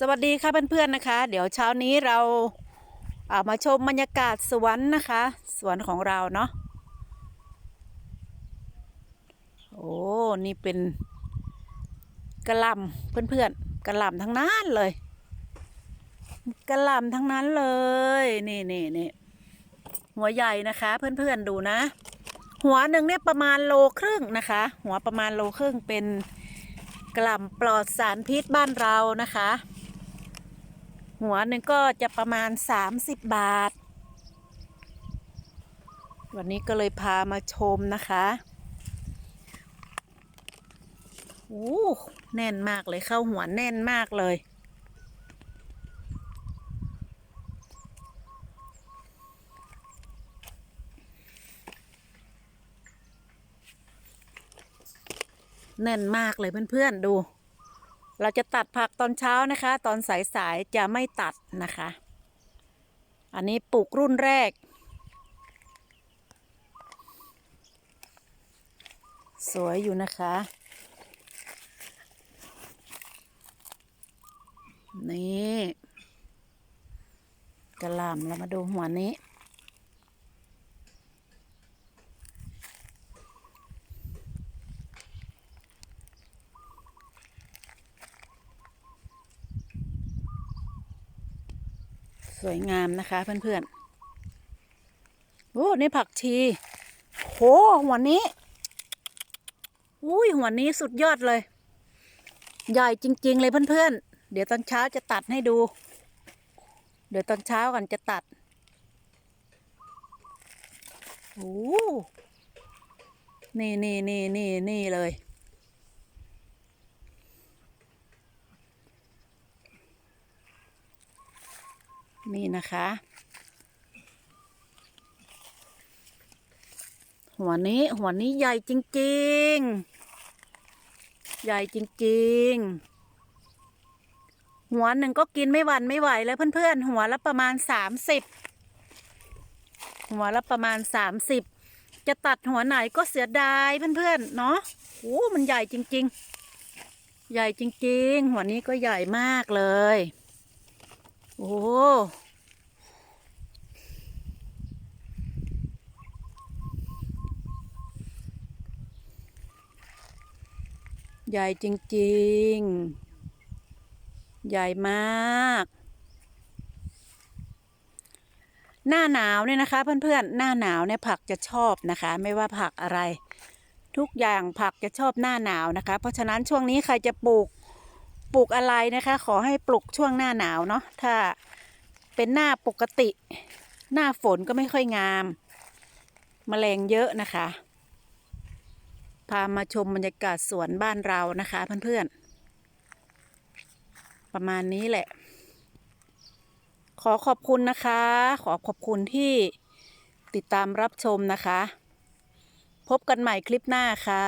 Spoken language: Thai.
สวัสดีค่ะเพื่อนๆนะคะ เดี๋ยวเช้านี้เราเอามาชมบรรยากาศสวนนะคะ สวนของเราเนาะโอ้นี่เป็นกระลำเพื่อนๆกระลำทั้งนั้นเลยกระลำทั้งนั้นเลย นี่นี่นี่หัวใหญ่นะคะ เพื่อนๆดูนะ หัวหนึ่งเนี่ยประมาณโลครึ่งนะคะ หัวประมาณโลครึ่งเป็นกระล่ำปลอดสารพิษบ้านเรานะคะ หัวหนึ่งก็จะประมาณ 30 บาท วันนี้ก็เลยพามาชมนะคะโอ้แน่นมากเลยเข้าหัวแน่นมากเลยแน่นมากเลยเพื่อนๆดู เราจะตัดผักตอนเช้านะคะ ตอนสายๆจะไม่ตัดนะคะ อันนี้ปลูกรุ่นแรก สวยอยู่นะคะ นี่กระหล่ำเรามาดูหัวนี้ สวยงามนะคะเพื่อนๆโอ้นี่ผักชีโหหัวนี้ อุ้ยหัวนี้สุดยอดเลย ใหญ่จริง ๆ เลยเพื่อนๆ เดี๋ยวตอนเช้าจะตัดให้ดู เดี๋ยวตอนเช้ากันจะตัดโอ้นี่นี่นี่นี่นี่เลย นี่นะคะ หัวนี้หัวนี้ใหญ่จริง ๆ ใหญ่จริง ๆ หัวหนึ่งก็กินไม่วันไม่ไหวแล้วเพื่อนๆ หัวละประมาณสามสิบหัวละประมาณสามสิบจะตัดหัวไหนก็เสียดายเพื่อนๆเนาะโอ้มันใหญ่จริง ๆ ใหญ่จริง ๆ หัวนี้ก็ใหญ่มากเลย โอ้ ใหญ่จริงๆ ใหญ่มาก หน้าหนาวเนี่ยนะคะ เพื่อนๆ หน้าหนาวเนี่ยผักจะชอบนะคะ ไม่ว่าผักอะไร ทุกอย่างผักจะชอบหน้าหนาวนะคะ เพราะฉะนั้นช่วงนี้ใครจะปลูกปลูกอะไรนะคะ ขอให้ปลูกช่วงหน้าหนาวเนาะถ้าเป็นหน้าปกติ หน้าฝนก็ไม่ค่อยงามแมลงเยอะนะคะ พามาชมบรรยากาศสวนบ้านเรานะคะเพื่อนๆ ประมาณนี้แหละ ขอขอบคุณนะคะ ขอขอบคุณที่ติดตามรับชมนะคะ พบกันใหม่คลิปหน้าค่ะ